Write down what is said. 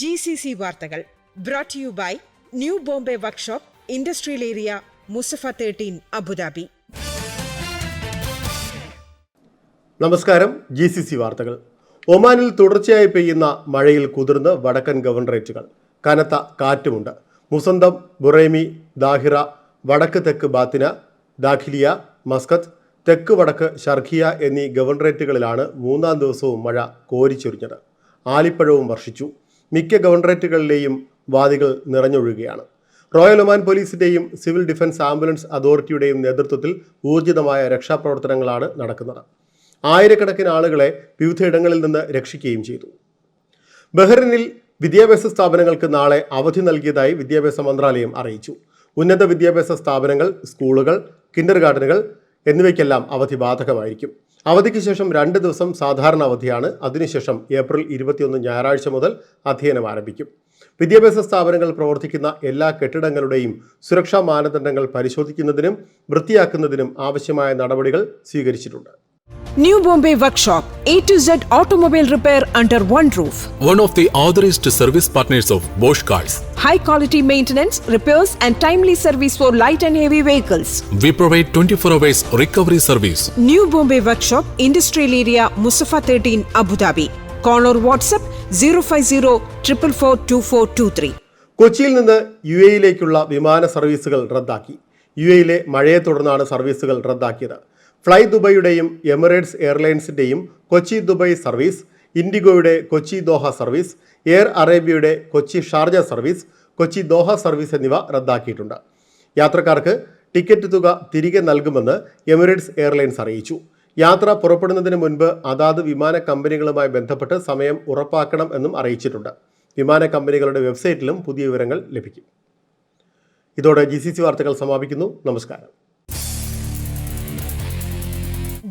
G C C വാർത്തകൾ brought you by new Bombay workshop industrial area Musaffah thirteen Abu Dhabi നമസ്കാരം G C C വാർത്തകൾ. ഒമാനിൽ തുടർച്ചയായി പെയ്യുന്ന മഴയിൽ കുതിർന്ന് വടക്കൻ ഗവർണറേറ്റുകൾ. കനത്ത കാറ്റുമുണ്ട്. മുസന്തം ബുറേമി ദാഹിറ വടക്ക് തെക്ക് ബാത്തിന ദാഖിലിയ മസ്കത്ത് തെക്ക് വടക്ക് ഷർഖിയ എന്നീ ഗവർണറേറ്റുകളിലാണ് മൂന്നാം ദിവസവും മഴ കോരിച്ചൊരിഞ്ഞത്. ആലിപ്പഴവും വർഷിച്ചു. മിക്ക ഗവർണറേറ്റുകളിലെയും വാദികൾ നിറഞ്ഞൊഴുകുകയാണ്. റോയൽ ഒമാൻ പോലീസിന്റെയും സിവിൽ ഡിഫൻസ് ആംബുലൻസ് അതോറിറ്റിയുടെയും നേതൃത്വത്തിൽ ഊർജിതമായ രക്ഷാപ്രവർത്തനങ്ങളാണ് നടക്കുന്നത്. ആയിരക്കണക്കിന് ആളുകളെ വിവിധയിടങ്ങളിൽ നിന്ന് രക്ഷിക്കുകയും ചെയ്തു. ബഹ്റിനിൽ വിദ്യാഭ്യാസ സ്ഥാപനങ്ങൾക്ക് നാളെ അവധി നൽകിയതായി വിദ്യാഭ്യാസ മന്ത്രാലയം അറിയിച്ചു. ഉന്നത വിദ്യാഭ്യാസ സ്ഥാപനങ്ങൾ സ്കൂളുകൾ കിൻഡർ ഗാർഡനുകൾ എന്നിവയ്ക്കെല്ലാം അവധി ബാധകമായിരിക്കും. അവധിക്ക് ശേഷം രണ്ട് ദിവസം സാധാരണ അവധിയാണ്. അതിനുശേഷം ഏപ്രിൽ ഇരുപത്തിയൊന്ന് ഞായറാഴ്ച മുതൽ അധ്യയനം ആരംഭിക്കും. വിദ്യാഭ്യാസ സ്ഥാപനങ്ങൾ പ്രവർത്തിക്കുന്ന എല്ലാ കെട്ടിടങ്ങളുടെയും സുരക്ഷാ മാനദണ്ഡങ്ങൾ പരിശോധിക്കുന്നതിനും വൃത്തിയാക്കുന്നതിനും ആവശ്യമായ നടപടികൾ സ്വീകരിച്ചിട്ടുണ്ട്. New Bombay workshop A to Z automobile repair under one roof one of the authorized service partners of Bosch Cars. High quality maintenance, repairs and timely service for light and heavy vehicles We provide 24 hours recovery service. New Bombay workshop industrial area Musaffah thirteen Abu Dhabi Dhabi. WhatsApp zero five zero triple four two four two three കൊച്ചിയിൽ നിന്ന് U എയിലേക്കുള്ള വിമാന സർവീസുകൾ റദ്ദാക്കി U എയിലെ മഴയെ തുടർന്നാണ് സർവീസുകൾ റദ്ദാക്കിയത് ഫ്ലൈ ദുബൈയുടെയും എമിറേറ്റ്സ് എയർലൈൻസിന്റെയും കൊച്ചി ദുബൈ സർവീസ് ഇൻഡിഗോയുടെ കൊച്ചി ദോഹ സർവീസ് എയർ അറേബ്യയുടെ Kochi Sharjah service Kochi Doha service എന്നിവ റദ്ദാക്കിയിട്ടുണ്ട്. യാത്രക്കാർക്ക് ടിക്കറ്റ് തുക തിരികെ നൽകുമെന്ന് എമിറേറ്റ്സ് എയർലൈൻസ് അറിയിച്ചു. യാത്ര പുറപ്പെടുന്നതിന് മുൻപ് അതാത് വിമാന കമ്പനികളുമായി ബന്ധപ്പെട്ട് സമയം ഉറപ്പാക്കണം എന്നും അറിയിച്ചിട്ടുണ്ട്. വിമാന കമ്പനികളുടെ വെബ്സൈറ്റിലും പുതിയ വിവരങ്ങൾ ലഭിക്കും. ഇതോടെ ജി സി സി വാർത്തകൾ സമാപിക്കുന്നു. നമസ്കാരം.